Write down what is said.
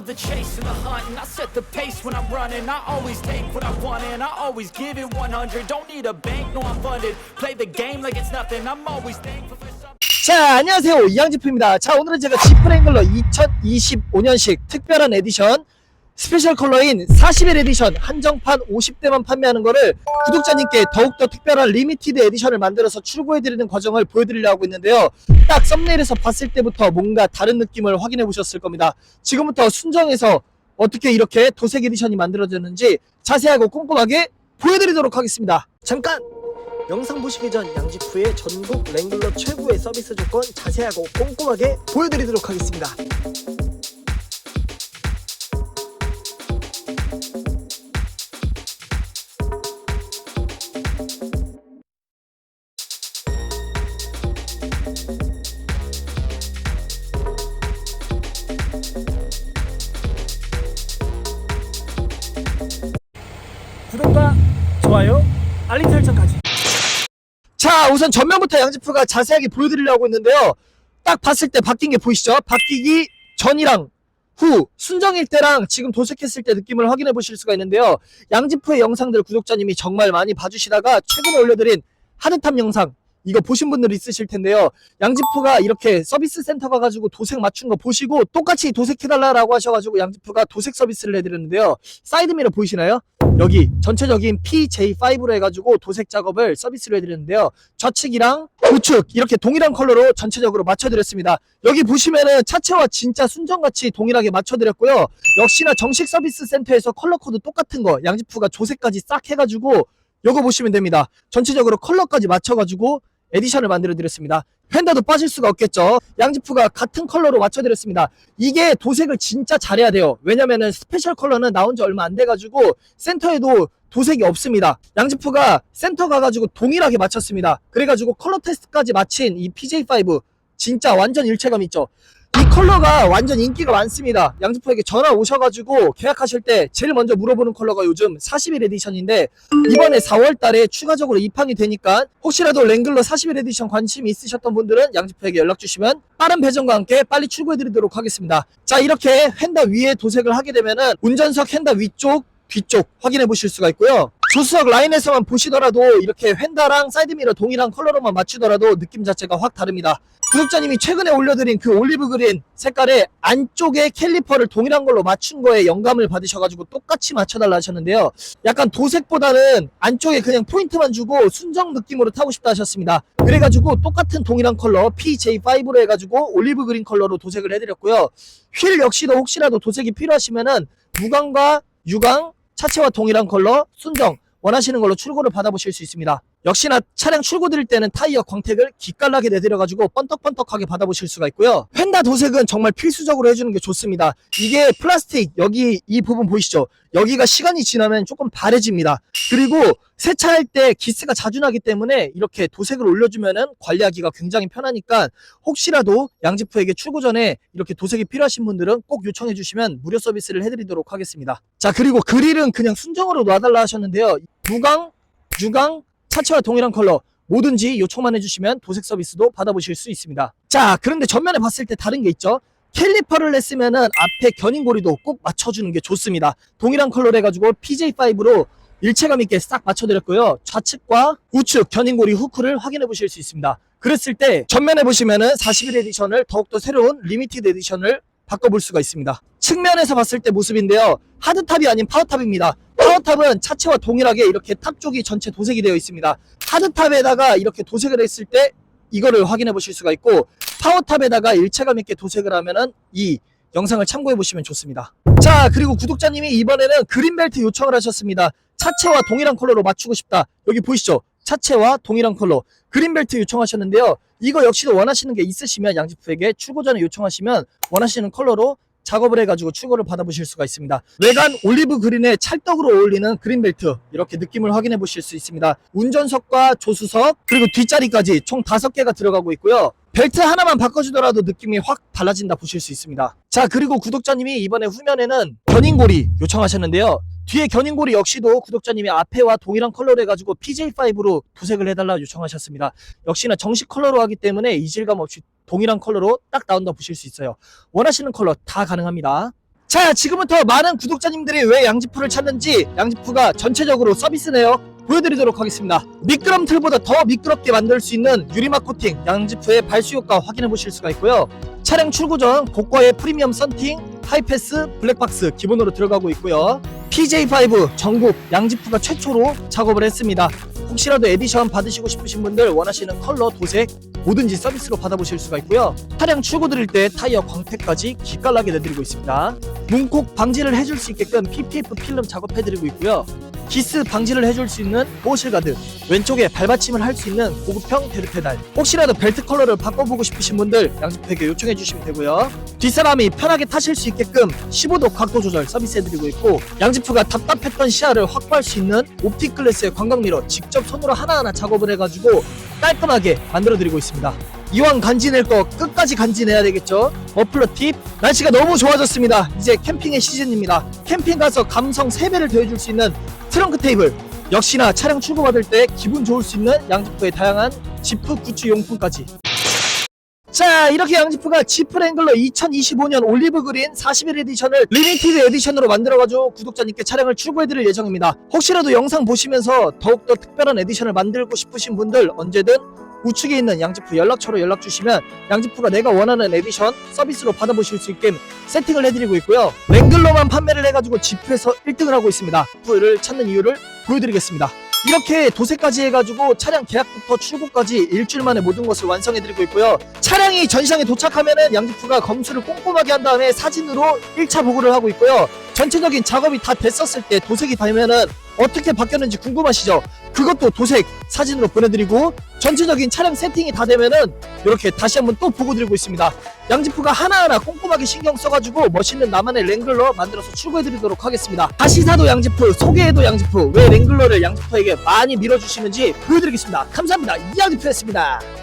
love the chase and the hunt, and I set the pace when I'm running. I always take what I want, and I always give it 100. Don't need a bank, no, I'm funded. Play the game like it's nothing. I'm always thankful for something. 자, 안녕하세요. 이양지프입니다. 자, 오늘은 제가 지프랭글러 2025년식 특별한 에디션 스페셜 컬러인 41 에디션 한정판 50대만 판매하는 거를 구독자님께 더욱더 특별한 리미티드 에디션을 만들어서 출고해드리는 과정을 보여드리려고 하고 있는데요. 딱 썸네일에서 봤을 때부터 뭔가 다른 느낌을 확인해 보셨을 겁니다. 지금부터 순정에서 어떻게 이렇게 도색 에디션이 만들어졌는지 자세하고 꼼꼼하게 보여드리도록 하겠습니다. 잠깐! 영상 보시기 전 양지프의 전국 랭글러 최고의 서비스 조건 자세하고 꼼꼼하게 보여드리도록 하겠습니다. 구독과 좋아요, 알림 설정까지. 자, 우선 전면부터 양지프가 자세하게 보여드리려고 했는데요. 딱 봤을 때 바뀐 게 보이시죠? 바뀌기 전이랑 후 순정일 때랑 지금 도색했을 때 느낌을 확인해 보실 수가 있는데요. 양지프의 영상들 구독자님이 정말 많이 봐주시다가 최근에 올려드린 하드탑 영상 이거 보신 분들 있으실 텐데요. 양지프가 이렇게 서비스 센터 가가지고 도색 맞춘 거 보시고 똑같이 도색해달라고 하셔가지고 양지프가 도색 서비스를 해드렸는데요. 사이드미러 보이시나요? 여기 전체적인 PJ5로 해가지고 도색 작업을 서비스로 해드렸는데요. 좌측이랑 우측 이렇게 동일한 컬러로 전체적으로 맞춰드렸습니다. 여기 보시면은 차체와 진짜 순정같이 동일하게 맞춰드렸고요. 역시나 정식 서비스 센터에서 컬러 코드 똑같은 거 양지프가 조색까지 싹 해가지고 요거 보시면 됩니다. 전체적으로 컬러까지 맞춰가지고 에디션을 만들어 드렸습니다. 펜더도 빠질 수가 없겠죠. 양지프가 같은 컬러로 맞춰드렸습니다. 이게 도색을 진짜 잘해야 돼요. 왜냐면은 스페셜 컬러는 나온 지 얼마 안 돼가지고 센터에도 도색이 없습니다. 양지프가 센터 가가지고 동일하게 맞췄습니다. 그래가지고 컬러 테스트까지 마친 이 PJ5 진짜 완전 일체감 있죠. 이 컬러가 완전 인기가 많습니다. 양지프에게 전화 오셔가지고 계약하실 때 제일 먼저 물어보는 컬러가 요즘 41 에디션인데 이번에 4월 달에 추가적으로 입항이 되니까 혹시라도 랭글러 41 에디션 관심이 있으셨던 분들은 양지프에게 연락 주시면 빠른 배정과 함께 빨리 출고해 드리도록 하겠습니다. 자, 이렇게 휀다 위에 도색을 하게 되면은 운전석 휀다 위쪽 뒤쪽 확인해 보실 수가 있고요. 조수석 라인에서만 보시더라도 이렇게 휀다랑 사이드미러 동일한 컬러로만 맞추더라도 느낌 자체가 확 다릅니다. 구독자님이 최근에 올려드린 그 올리브 그린 색깔의 안쪽에 캘리퍼를 동일한 걸로 맞춘 거에 영감을 받으셔가지고 똑같이 맞춰달라 하셨는데요. 약간 도색보다는 안쪽에 그냥 포인트만 주고 순정 느낌으로 타고 싶다 하셨습니다. 그래가지고 똑같은 동일한 컬러 PJ5로 해가지고 올리브 그린 컬러로 도색을 해드렸고요. 휠 역시도 혹시라도 도색이 필요하시면은 무광과 유광 차체와 동일한 컬러 순정 원하시는 걸로 출고를 받아보실 수 있습니다. 역시나 차량 출고 드릴 때는 타이어 광택을 기깔나게 내드려가지고 번떡번떡하게 받아보실 수가 있고요. 펜다 도색은 정말 필수적으로 해주는 게 좋습니다. 이게 플라스틱 여기 이 부분 보이시죠? 여기가 시간이 지나면 조금 바래집니다. 그리고 세차할 때 기스가 자주 나기 때문에 이렇게 도색을 올려주면은 관리하기가 굉장히 편하니까 혹시라도 양지프에게 출고 전에 이렇게 도색이 필요하신 분들은 꼭 요청해 주시면 무료 서비스를 해드리도록 하겠습니다. 자 그리고 그릴은 그냥 순정으로 놔달라 하셨는데요. 무광, 유광, 차체와 동일한 컬러 뭐든지 요청만 해주시면 도색 서비스도 받아보실 수 있습니다. 자, 그런데 전면에 봤을 때 다른 게 있죠. 캘리퍼를 냈으면 은 앞에 견인고리도 꼭 맞춰주는 게 좋습니다. 동일한 컬러로 해가지고 PJ5로 일체감 있게 싹 맞춰드렸고요. 좌측과 우측 견인고리 후크를 확인해 보실 수 있습니다. 그랬을 때 전면에 보시면은 41 에디션을 더욱더 새로운 리미티드 에디션을 바꿔볼 수가 있습니다. 측면에서 봤을 때 모습인데요. 하드탑이 아닌 파워탑입니다. 파워탑은 차체와 동일하게 이렇게 탑 쪽이 전체 도색이 되어 있습니다. 하드탑에다가 이렇게 도색을 했을 때 이거를 확인해 보실 수가 있고 파워탑에다가 일체감 있게 도색을 하면은 이 영상을 참고해 보시면 좋습니다. 자, 그리고 구독자님이 이번에는 그린벨트 요청을 하셨습니다. 차체와 동일한 컬러로 맞추고 싶다. 여기 보이시죠? 차체와 동일한 컬러. 그린벨트 요청하셨는데요. 이거 역시도 원하시는 게 있으시면 양지프에게 출고 전에 요청하시면 원하시는 컬러로 작업을 해가지고 출고를 받아보실 수가 있습니다. 외관 올리브 그린에 찰떡으로 어울리는 그린벨트 이렇게 느낌을 확인해 보실 수 있습니다. 운전석과 조수석 그리고 뒷자리까지 총 5개가 들어가고 있고요. 벨트 하나만 바꿔주더라도 느낌이 확 달라진다 보실 수 있습니다. 자 그리고 구독자님이 이번에 후면에는 견인고리 요청하셨는데요. 뒤에 견인고리 역시도 구독자님이 앞에와 동일한 컬러로 해가지고 PJ5로 도색을 해달라 요청하셨습니다. 역시나 정식 컬러로 하기 때문에 이질감 없이 동일한 컬러로 딱 나온다 보실 수 있어요. 원하시는 컬러 다 가능합니다. 자, 지금부터 많은 구독자님들이 왜 양지프를 찾는지 양지프가 전체적으로 서비스네요. 보여드리도록 하겠습니다. 미끄럼 틀보다 더 미끄럽게 만들 수 있는 유리막 코팅 양지프의 발수 효과 확인해 보실 수가 있고요. 차량 출고 전 고가의 프리미엄 썬팅, 하이패스, 블랙박스 기본으로 들어가고 있고요. PJ5 전국 양지프가 최초로 작업을 했습니다. 혹시라도 에디션 받으시고 싶으신 분들 원하시는 컬러, 도색 뭐든지 서비스로 받아보실 수가 있고요. 차량 출고 드릴 때 타이어 광택까지 기깔나게 내드리고 있습니다. 문콕 방지를 해줄 수 있게끔 PPF 필름 작업해드리고 있고요. 기스 방지를 해줄 수 있는 보호실 가드 왼쪽에 발받침을 할 수 있는 고급형 베르 페달. 혹시라도 벨트 컬러를 바꿔보고 싶으신 분들 양지프에게 요청해 주시면 되고요. 뒷사람이 편하게 타실 수 있게끔 15도 각도 조절 서비스해드리고 있고 양지프가 답답했던 시야를 확보할 수 있는 옵틱 글래스의 광각 미러 직접 손으로 하나하나 작업을 해가지고 깔끔하게 만들어드리고 있습니다. 이왕 간지낼 거 끝까지 간지내야 되겠죠? 머플러 팁? 날씨가 너무 좋아졌습니다. 이제 캠핑의 시즌입니다. 캠핑 가서 감성 3배를 더해줄 수 있는 트렁크 테이블. 역시나 차량 출고 받을 때 기분 좋을 수 있는 양지프의 다양한 지프 굿즈 용품까지. 자 이렇게 양지프가 지프 랭글러 2025년 올리브 그린 41 에디션을 리미티드 에디션으로 만들어가지고 구독자님께 차량을 출고해드릴 예정입니다. 혹시라도 영상 보시면서 더욱더 특별한 에디션을 만들고 싶으신 분들 언제든 우측에 있는 양지프 연락처로 연락 주시면 양지프가 내가 원하는 에디션 서비스로 받아보실 수 있게 세팅을 해드리고 있고요. 랭글러만 판매를 해가지고 지프에서 1등을 하고 있습니다. 지프를 찾는 이유를 보여드리겠습니다. 이렇게 도색까지 해가지고 차량 계약부터 출고까지 일주일 만에 모든 것을 완성해드리고 있고요. 차량이 전시장에 도착하면은 양지프가 검수를 꼼꼼하게 한 다음에 사진으로 1차 보고를 하고 있고요. 전체적인 작업이 다 됐었을 때 도색이 되면은 어떻게 바뀌었는지 궁금하시죠? 그것도 도색 사진으로 보내드리고 전체적인 차량 세팅이 다 되면은 이렇게 다시 한번 또 보고 드리고 있습니다. 양지프가 하나하나 꼼꼼하게 신경 써가지고 멋있는 나만의 랭글러 만들어서 출고해드리도록 하겠습니다. 다시 사도 양지프, 소개해도 양지프, 왜 랭글러를 양지프에게 많이 밀어주시는지 보여드리겠습니다. 감사합니다. 이양지프였습니다.